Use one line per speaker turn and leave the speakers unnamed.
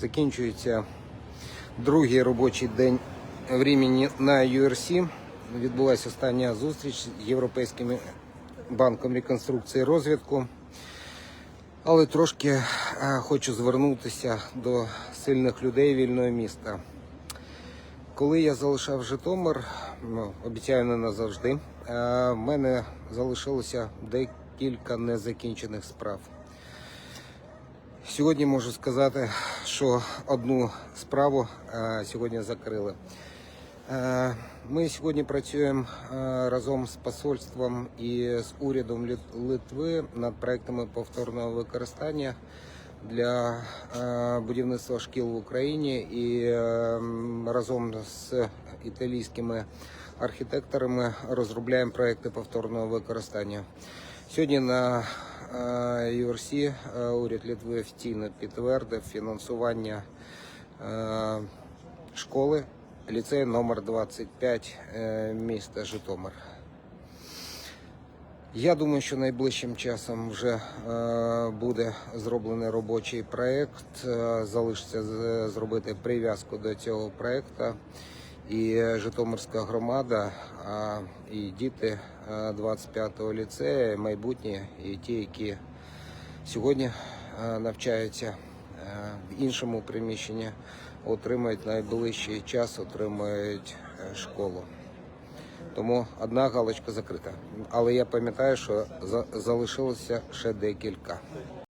Закінчується другий робочий день в на URC. Відбулася остання зустріч з Європейським банком реконструкції і розвитку. Але трошки е, хочу звернутися до сильних людей вільного міста. Коли я залишав Житомир, ну, обіцяю не назавжди, е, в мене залишилося декілька незакінчених справ. Сьогодні можу сказати, що одну справу е, сьогодні закрили. Е, Ми сьогодні працюємо е, разом з посольством і з урядом Лит- Литви над проектами повторного використання для будівництва шкіл в Україні і е, м, разом з італійськими архітекторами розробляємо проекти повторного використання. Сьогодні на ЮРСі уряд Литви офіційно підтвердив фінансування е, школи ліцею номер 25 е, міста Житомир. Я думаю, що найближчим часом вже е, буде зроблений робочий проєкт. Е, залишиться зробити прив'язку до цього проєкту. І Житомирська громада, і діти е, 25-го ліцею, майбутні, і ті, які сьогодні е, навчаються е, в іншому приміщенні, отримають найближчий час, отримають е, школу. Тому одна галочка закрита. Але я пам'ятаю, що за- залишилося ще декілька.